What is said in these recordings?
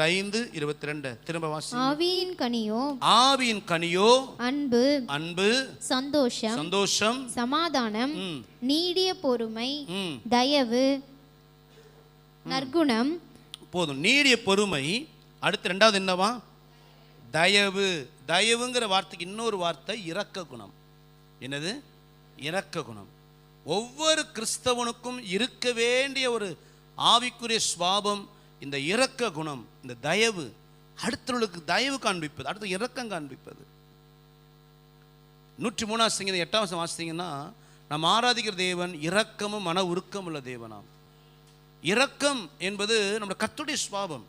கொரிந்தியர் ஐந்து இருபத்தி ரெண்டு திரும்ப வாசி. ஆவியின் கனியோ? ஆவியின் கனியோ? அன்பு. அன்பு. சந்தோஷம். சந்தோஷம். சமாதானம். நீடிய பொறுமை. தயவு. நற்குணம். போதும். நீடிய பொறுமை. அடுத்து ரெண்டாவது என்னவா? தயவு. தயவுங்கிற வார்த்தைக்கு இன்னொரு வார்த்தை இரக்க குணம். என்னது? இரக்க குணம். ஒவ்வொரு கிறிஸ்தவனுக்கும் இருக்க வேண்டிய ஒரு ஆவிக்குரிய சுவாபம் இந்த இரக்க குணம் இந்த தயவு அடுத்தவர்களுக்கு தயவு காண்பிப்பது அடுத்து இரக்கம் காண்பிப்பது. நூற்றி மூணாவது சங்கீதம் எட்டாம் வருஷம் வாசித்தீங்கன்னா நம்ம ஆராதிக்கிற தேவன் இரக்கமும் மன உருக்கம் உள்ள தேவனாம். இரக்கம் என்பது நம்முடைய கத்துடைய சுவாபம்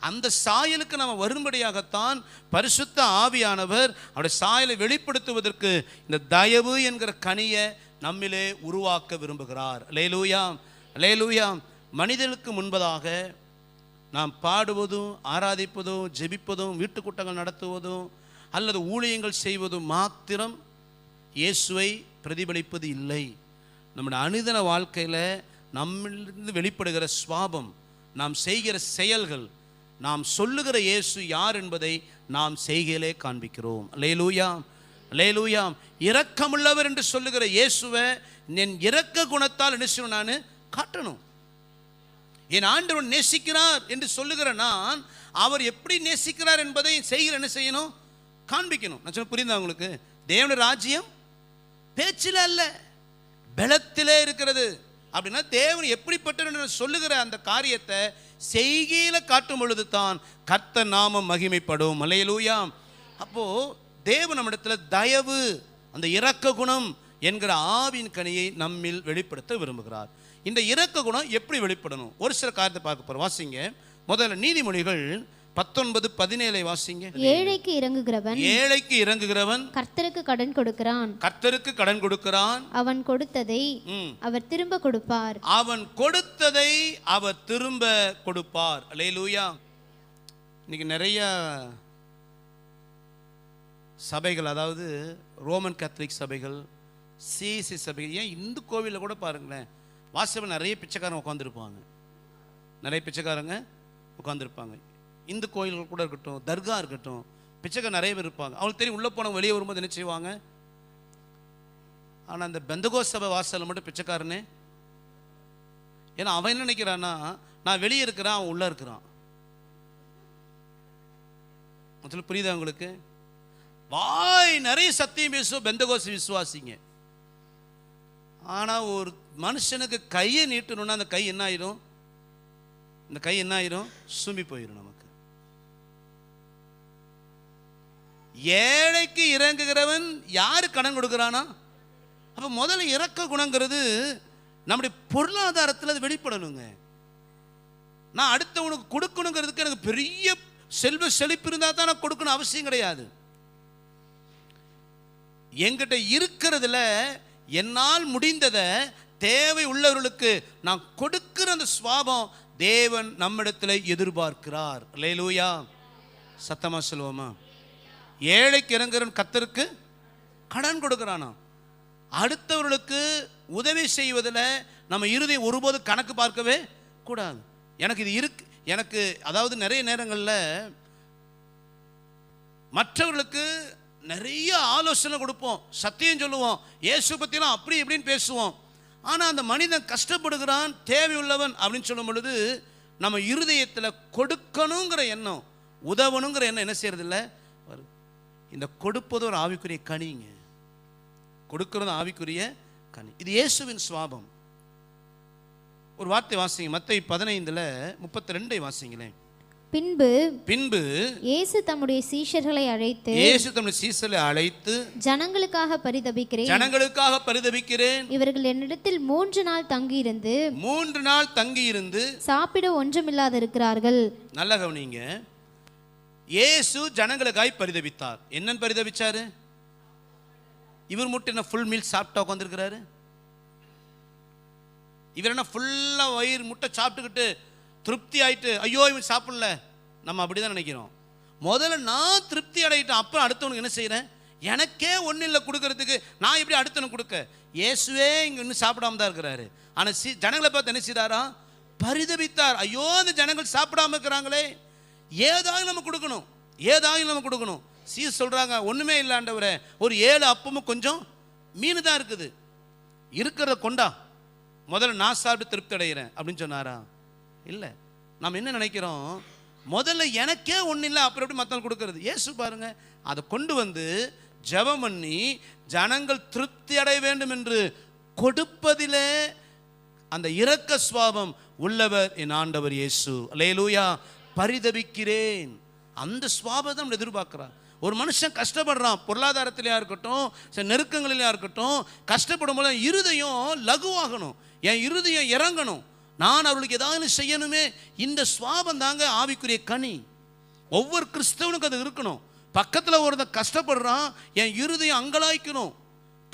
அந்த சாயலுக்கு நாம் வரும்படியாகத்தான் பரிசுத்த ஆவியானவர் அவருடைய சாயலை வெளிப்படுத்துவதற்கு இந்த தயவு என்கிற கனியை நம்மிலே உருவாக்க விரும்புகிறார். லேலூயாம் லேலூயாம் மனிதனுக்கு முன்பதாக நாம் பாடுவதும் ஆராதிப்பதும் ஜெபிப்பதும் வீட்டுக்கூட்டங்கள் நடத்துவதும் அல்லது ஊழியங்கள் செய்வதும் மாத்திரம் இயேசுவை பிரதிபலிப்பது இல்லை. நம்முடைய அனுதின வாழ்க்கையில் நம்மிலிருந்து வெளிப்படுகிற சுவாபம் நாம் செய்கிற செயல்கள் நாம் சொல்லுகிற இயேசு யார் என்பதை நாம் செய்கையிலே காண்பிக்கிறோம். லேலூயாம் லேலூயாம் இரக்கமுள்ளவர் என்று சொல்லுகிற இயேசுவை என் இரக்க குணத்தால் என்ன நான்? காட்டணும். என் ஆண்டவன் நேசிக்கிறார் என்று சொல்லுகிற நான் அவர் எப்படி நேசிக்கிறார் என்பதை செய்கிற என்ன செய்யணும்? காண்பிக்கணும். நான் சொல்ல புரியுதா உங்களுக்கு? தேவனுடைய ராஜ்யம் பேச்சில் அல்ல பலத்திலே இருக்கிறது. அப்படின்னா தேவன் எப்படிப்பட்டவர் என்று சொல்லுகிற அந்த காரியத்தை செய்கையில் காட்டும் பொழுது தான் கர்த்த நாமம் மகிமைப்படும். மலையலூயாம் அப்போது தேவன் நம்மிடத்தில் தயவு அந்த இரக்க குணம் என்கிற ஆவின் கனியை நம்மில் வெளிப்படுத்த விரும்புகிறார். இந்த இரக்க குணம் எப்படி வெளிப்படணும்? ஒரு சில காரியத்தை பார்க்க போறோம். வாசிங்க. முதல்ல நீதிமொழிகள் பத்தொன்பது பதினேழை வாசிங்க. ஏழைக்கு இறங்குகிறவன் ஏழைக்கு இறங்குகிறவன் கர்த்தருக்கு கடன் கொடுக்கிறான். கர்த்தருக்கு கடன் கொடுக்கிறான். அவன் கொடுத்ததை. அவர் திரும்ப கொடுப்பார். அவன் கொடுத்ததை அவர் திரும்ப கொடுப்பார். அல்லேலூயா. இன்னைக்கு நிறைய சபைகள் அதாவது ரோமன் கத்தலிக் சபைகள் சிசி சபைகள். ஏன் இந்து கோவிலில் கூட பாருங்களேன் வாசல் நிறைய பிச்சைக்காரங்க உட்காந்துருப்பாங்க நிறைய பிச்சைக்காரங்க உட்காந்துருப்பாங்க இந்து கோயில்கள் கூட இருக்கட்டும் தர்கா இருக்கட்டும் பிச்சைக்கார நிறைய பேர் இருப்பாங்க. அவங்களுக்கு தெரியும் உள்ளே போனவங்க வெளியே வரும்போது என்ன செய்வாங்க? ஆனால் அந்த பெந்தகோ சபை வாசலில் மட்டும் பிச்சைக்காரனே? ஏன்னா அவன் என்ன நினைக்கிறான்னா நான் வெளியே இருக்கிறான் அவன் உள்ளே இருக்கிறான். முதல்ல புரியுதா உங்களுக்கு? வாய் நிறைய சத்தியம் பேசுவோம் பெந்தகோச விசுவாசிங்க. ஆனால் ஒரு மனுஷனுக்கு கையை நீட்டணும்னா அந்த கை என்ன ஆயிரும்? இந்த கை என்ன ஆயிரும்? சுமி போயிடும் நமக்கு. ஏழைக்கு இறங்குகிறவன் யாரு கடன் கொடுக்குறானா? அப்போ முதல்ல இறக்க குணங்கிறது நம்முடைய பொருளாதாரத்தில் அது வெளிப்படணுங்க. நான் அடுத்தவனுக்கு கொடுக்கணுங்கிறதுக்கு எனக்கு பெரிய செல்வ செழிப்பு இருந்தால் தான் நான் கொடுக்கணும் அவசியம் கிடையாது. என்கிட்ட இருக்கிறதுல என்னால் முடிந்ததை தேவை உள்ளவர்களுக்கு நான் கொடுக்கிற அந்த சுவாபம் தேவன் நம்மிடத்தில் எதிர்பார்க்கிறார். லேலூயா சத்தமா சொல்லுவோமா? ஏழைக்கு இறங்குறன் கத்தருக்கு கடன் கொடுக்குறானா அடுத்தவர்களுக்கு உதவி செய்வதில் நம்ம இறுதி ஒருபோது கணக்கு பார்க்கவே கூடாது. எனக்கு இது இருக்கு எனக்கு அதாவது நிறைய நேரங்களில் மற்றவர்களுக்கு நிறைய ஆலோசனை கொடுப்போம். சத்தியம் சொல்லுவோம். இயேசு பற்றிலாம் அப்படி இப்படின்னு பேசுவோம். ஆனால் அந்த மனிதன் கஷ்டப்படுகிறான் தேவையுள்ளவன் அப்படின்னு சொல்லும் பொழுது நம்ம இருதயத்தில் கொடுக்கணுங்கிற எண்ணம் உதவணுங்கிற எண்ணம் என்ன செய்யறதில்ல? வரும் இந்த கொடுப்பது ஒரு ஆவிக்குரிய கனிங்க. கொடுக்கிறது ஆவிக்குரிய கனி. இது இயேசுவின் சுவாபம். ஒரு வார்த்தை வாசிங்க. மற்ற பதினைந்தில் முப்பத்தி ரெண்டை வாசிங்களேன். பின்பு பின்பு இயேசு தம்முடைய சீஷர்களை அழைத்து இயேசு தம்முடைய சீசலை அழைத்து ஜனங்களுக்காக பரிதபிக்கிறேன். ஜனங்களுக்காக பரிதபிக்கிறேன். இவர்கள் என்னிடத்தில் மூன்று நாள் தங்கியிருந்து மூன்று நாள் தங்கி இருந்து சாப்பிட ஒன்றுமில்லாது இருக்கிறார்கள். நல்ல கவனிங்க. இயேசு ஜனங்களுக்காய் பரிதபித்தார். என்னன்னு பரிதபிச்சாரு? இவர் மட்டும் என்ன ஃபுல் மீல் சாப்பிட்டா உட்காந்துருக்கிறாரு இவர் என்ன ஃபுல்லாக வயிறு முட்டை சாப்பிட்டுக்கிட்டு திருப்தி ஆயிட்டு ஐயோ இவன் சாப்பிடல. நம்ம அப்படி தான் நினைக்கிறோம். முதல்ல நான் திருப்தி அடையிட்டேன் அப்புறம் அடுத்தவனுக்கு என்ன செய்கிறேன் எனக்கே ஒன்றும் இல்லை கொடுக்கறதுக்கு. நான் எப்படி அடுத்தவனுக்கு கொடுக்க? இயேசுவே இங்கே இன்னும் சாப்பிடாம தான் இருக்கிறாரு. ஆனால் சி ஜனங்களை பார்த்து என்ன செய்தாரா பரிதபித்தார். ஐயோ அந்த ஜனங்கள் சாப்பிடாம இருக்கிறாங்களே. ஏதாவது நம்ம கொடுக்கணும். ஏதாவது நம்ம கொடுக்கணும். சீ சொல்கிறாங்க ஒன்றுமே இல்லை ஒரு ஏழு அப்பமும் கொஞ்சம் மீன் தான் இருக்குது. இருக்கிறத கொண்டா. முதல்ல நான் சாப்பிட்டு திருப்தி அடைகிறேன் அப்படின்னு சொன்னாரா? இல்லை. நாம் என்ன நினைக்கிறோம்? முதல்ல எனக்கே ஒன்றும் இல்லை அப்புறம் எப்படி மற்றவங்க கொடுக்கறது? ஏசு பாருங்க அதை கொண்டு வந்து ஜெபம் பண்ணி ஜனங்கள் திருப்தி அடைய வேண்டும் என்று கொடுப்பதிலே அந்த இரக்க சுவாபம் உள்ளவர் என் ஆண்டவர் இயேசு லேலூயா பரிதபிக்கிறேன். அந்த சுவாபத்தை நம்ம எதிர்பார்க்கிறார். ஒரு மனுஷன் கஷ்டப்படுறான் பொருளாதாரத்திலையா இருக்கட்டும் சில நெருக்கங்களிலையா இருக்கட்டும் கஷ்டப்படும் போது இருதயம் லகுவாகணும் என் இருதயம் இறங்கணும். நான் அவர்களுக்கு ஏதாவது செய்யணுமே இந்த சுவாபம் தாங்க ஆவிக்குரிய கனி. ஒவ்வொரு கிறிஸ்தவனுக்கும் அது இருக்கணும். பக்கத்தில் ஒருத்தன் கஷ்டப்படுறான் என் இருதயம் அங்கலாய்க்கணும்.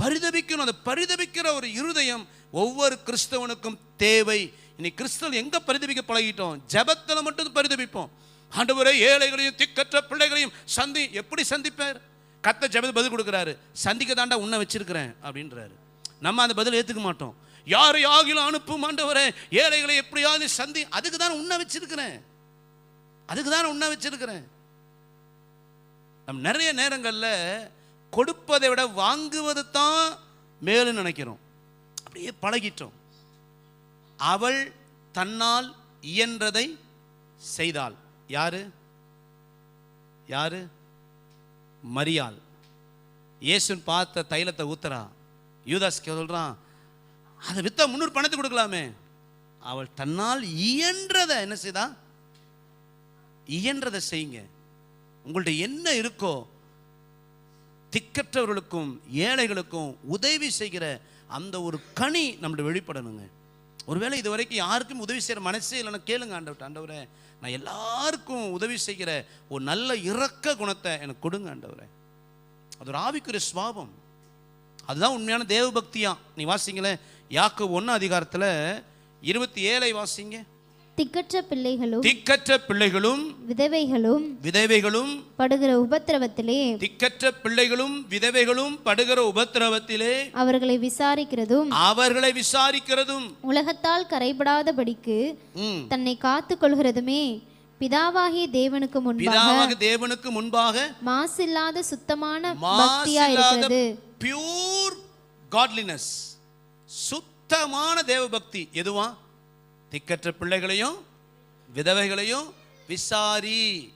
பரிதபிக்கணும். அந்த பரிதபிக்கிற ஒரு இருதயம் ஒவ்வொரு கிறிஸ்தவனுக்கும் தேவை. இன்னைக்கு கிறிஸ்தவன் எங்க பரிதபிக்க பழகிட்டோம்? ஜபத்தில் மட்டும் பரிதபிப்போம். ஆண்டவரை ஏழைகளையும் திக்கற்ற பிள்ளைகளையும் சந்தி எப்படி சந்திப்பார்? கத்த ஜபத்து பதில் கொடுக்குறாரு. சந்திக்க தாண்டா உன்னை வச்சிருக்கிறேன் அப்படின்றாரு. நம்ம அந்த பதில் ஏற்றுக்க மாட்டோம். யாரை ஆகிலும் அனுப்பும் ஆண்டவரே ஏழைகளை எப்படியாவது சந்தி அதுக்கு தான் உன்னை வச்சிருக்கிறேன். அதுக்கு தான் உண்ண வச்சிருக்கிறேன். நம்ம நிறைய நேரங்களில் கொடுப்பதை விட வாங்குவது தான் மேலும் நினைக்கிறோம். அப்படியே பழகிட்டோம். அவள் தன்னால் இயன்றதை செய்தாள். யாரு? யாரு? மரியாள். இயேசுன் பார்த்த தைலத்தை ஊத்துறா. யூதாஸ் சொல்றான் அதை விற்றா முன்னூறு பணத்தை கொடுக்கலாமே. அவள் தன்னால் இயன்றதை என்ன செய்தா? இயன்றதை செய்யுங்க. உங்கள்ட்ட என்ன இருக்கோ திக்கற்றவர்களுக்கும் ஏழைகளுக்கும் உதவி செய்கிற அந்த ஒரு கனி நம்மளை வெளிப்படணுங்க. ஒருவேளை இது வரைக்கும் யாருக்கும் உதவி செய்கிற மனசே இல்லைன்னா கேளுங்க ஆண்டவர்கிட்ட ஆண்டவரே நான் எல்லாருக்கும் உதவி செய்கிற ஒரு நல்ல இறக்க குணத்தை எனக்கு கொடுங்க ஆண்டவரே. அது ஒரு ஆவிக்குரிய சுவாபம். அதுதான் உண்மையான தேவபக்தியா. நீ வாசிங்களேன். யாக்கு ஒன்று அதிகாரத்தில் இருபத்தி ஏழை வாசிங்க. திக்கற்ற பிள்ளைகளும் திக்கற்ற பிள்ளைகளும் விதவைகளும் விதவைகளும் படுகிற உபத்திரவத்திலே திக்கற்ற பிள்ளைகளும் விதவைகளும் படுகிற உபத்திரவத்திலே அவர்களை விசாரிக்கிறதும் அவர்களை விசாரிக்கிறதும். உலகத்தால் கரைபடாதபடிக்கு தன்னை காத்துக் கொள்கிறதுமே பிதாவாகிய தேவனுக்கு முன்பாக தேவனுக்கு முன்பாக மாசில்லாத சுத்தமான பக்தியா இருக்கிறது பியூர் காட்லினஸ் சுத்தமான தேவபக்தி எதுவா? திக்கற்ற பிள்ளைகளையும் விதவைகளையும் விசாரி.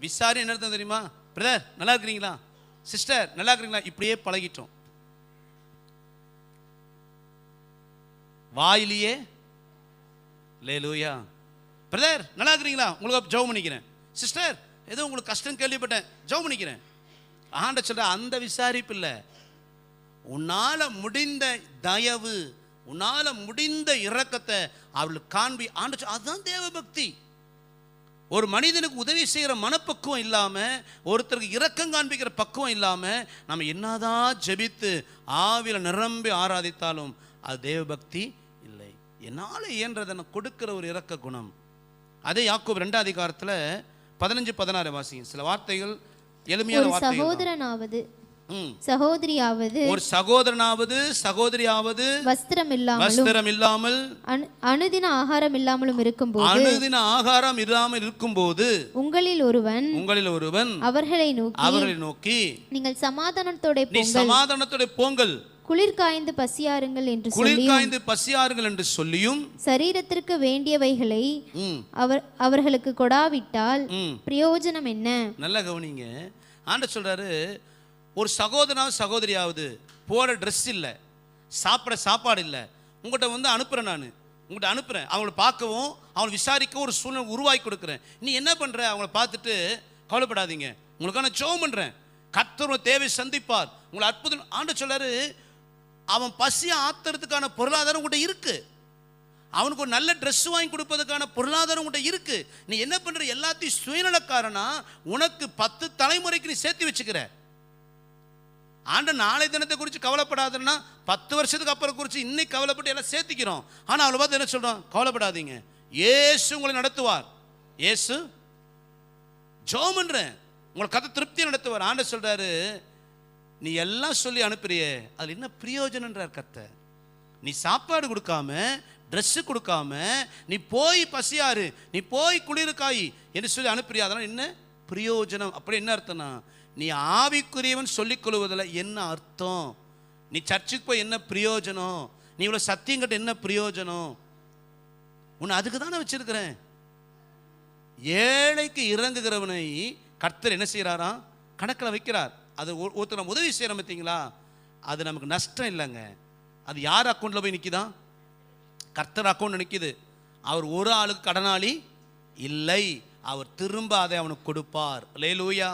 விசாரி என்ன அர்த்தம் தெரியுமா? பிரதர் நல்லா இருக்கிறீங்களா? சிஸ்டர் நல்லா இருக்கிறீங்களா? இப்படியே பழகிட்டோம். வாயிலேயே லேலூயா பிரதர் நல்லா இருக்கிறீங்களா? உங்களுக்கு ஜவு பண்ணிக்கிறேன். சிஸ்டர் ஏதோ உங்களுக்கு கஷ்டம் கேள்விப்பட்டேன். ஜவு பண்ணிக்கிறேன். ஆண்ட சொல்ற அந்த விசாரிப்பு இல்லை. உன்னால முடிந்த தயவு உன்னால முடிந்த இரக்கத்தை அவளுக்கு காண்பி ஆண்ட அதுதான் தேவ பக்தி ஒரு மனிதனுக்கு உதவி செய்கிற மனப்பக்குவம் இல்லாமல் ஒருத்தருக்கு இரக்கம் காண்பிக்கிற பக்குவம் இல்லாமல் நம்ம என்னதான் ஜெபித்து ஆவில நிரம்பி ஆராதித்தாலும் அது தேவபக்தி இல்லை என்னால் இயன்றதை கொடுக்கிற ஒரு இரக்க குணம் அதே யாக்கோப் ரெண்டாம் அதிகாரத்தில் பதினஞ்சு பதினாறு வாசிங்க சில வார்த்தைகள் எளிமையான. சகோதரனாவது. சகோதரியாவது ஒரு சகோதரனாவது சகோதரியாவது வஸ்திரம் இல்லாமலும் வஸ்திரம் இல்லாமல் அனு- அனுதின ஆகாரம் இல்லாமலும் இருக்கும்போது அனுதின ஆகாரம் இல்லாமல் இருக்கும்போது உங்களில் ஒருவன் உங்களில் ஒருவன் அவர்களை நோக்கி அவர்களை நோக்கி நீங்கள் சமாதானத்தோட நீ சமாதானத்தோட போங்கள். குளிர் காய்ந்து பசியாருங்கள் என்று குளிர் காய்ந்து பசியாருங்கள் என்று சொல்லியும் சரீரத்திற்கு வேண்டியவைகளை அவர் அவர்களுக்கு கொடாவிட்டால் பிரயோஜனம் என்ன? நல்லா கவனிங்க. ஆண்ட சொல்றாரு ஒரு சகோதரனாவது சகோதரியாவது போகிற ட்ரெஸ் இல்லை சாப்பிட சாப்பாடு இல்லை உங்கள்கிட்ட வந்து அனுப்புகிறேன் நான். உங்கள்கிட்ட அனுப்புகிறேன் அவங்கள பார்க்கவும் அவங்களை விசாரிக்கவும் ஒரு சூழ்நிலை உருவாக்கி கொடுக்குறேன். நீ என்ன பண்ணுற அவங்கள பார்த்துட்டு கவலைப்படாதீங்க. உங்களுக்கான சோகம் பண்ணுறேன் கர்த்தர் தேவை சந்திப்பார். உங்களை அற்புதம் ஆண்டு சொல்லாரு அவன் பசி ஆத்துறதுக்கான பொருளாதாரம் உங்கள்கிட்ட இருக்குது அவனுக்கு ஒரு நல்ல ட்ரெஸ் வாங்கி கொடுப்பதற்கான பொருளாதாரம் உங்கள்கிட்ட இருக்குது நீ என்ன பண்ணுற எல்லாத்தையும் சுயநலக்காரனா உனக்கு பத்து தலைமுறைக்கு நீ சேர்த்து வச்சுக்கிற. ஆண்ட நாளை தினத்தை குறித்து கவலைப்படாதுன்னா பத்து வருஷத்துக்கு அப்புறம் குறித்து இன்னைக்கு கவலைப்பட்டு எல்லாம் சேர்த்திக்கிறோம். ஆனால் அவளை பார்த்து என்ன சொல்கிறோம் கவலைப்படாதீங்க. ஏசு உங்களை நடத்துவார். ஏசு ஜோமன்றேன் உங்களை கதை திருப்தியை நடத்துவார். ஆண்ட சொல்கிறாரு நீ எல்லாம் சொல்லி அனுப்புறியே. அதில் என்ன பிரயோஜனன்றார் கத்தை நீ சாப்பாடு கொடுக்காம ட்ரெஸ்ஸு கொடுக்காம நீ போய் பசியாரு நீ போய் குளிருக்காய் என்று சொல்லி அனுப்புறியா. அதெல்லாம் என்ன? பிரயோஜனம். அப்படி என்ன அர்த்தம்னா நீ ஆவிக்குரியவன் சொல்லிக் கொள்வதில் என்ன அர்த்தம்? நீ சர்ச்சுக்கு போய் என்ன பிரயோஜனம்? நீ இவ்வளோ சத்தியம் கட்ட என்ன பிரயோஜனம்? உன்னை அதுக்கு தானே வச்சிருக்கிறேன். ஏழைக்கு இறங்குகிறவனை கர்த்தர் என்ன செய்கிறாராம் கணக்கில் வைக்கிறார். அது ஒருத்தர் நம்ம உதவி செய்கிறோம் பார்த்தீங்களா? அது நமக்கு நஷ்டம் இல்லைங்க. அது யார் அக்கௌண்ட்டில் போய் நிற்கிதான் கர்த்தர் அக்கௌண்ட் நிற்கிது அவர் ஒரு ஆளுக்கு கடனாளி இல்லை. அவர் திரும்ப அதை அவனுக்கு கொடுப்பார். லேலூயா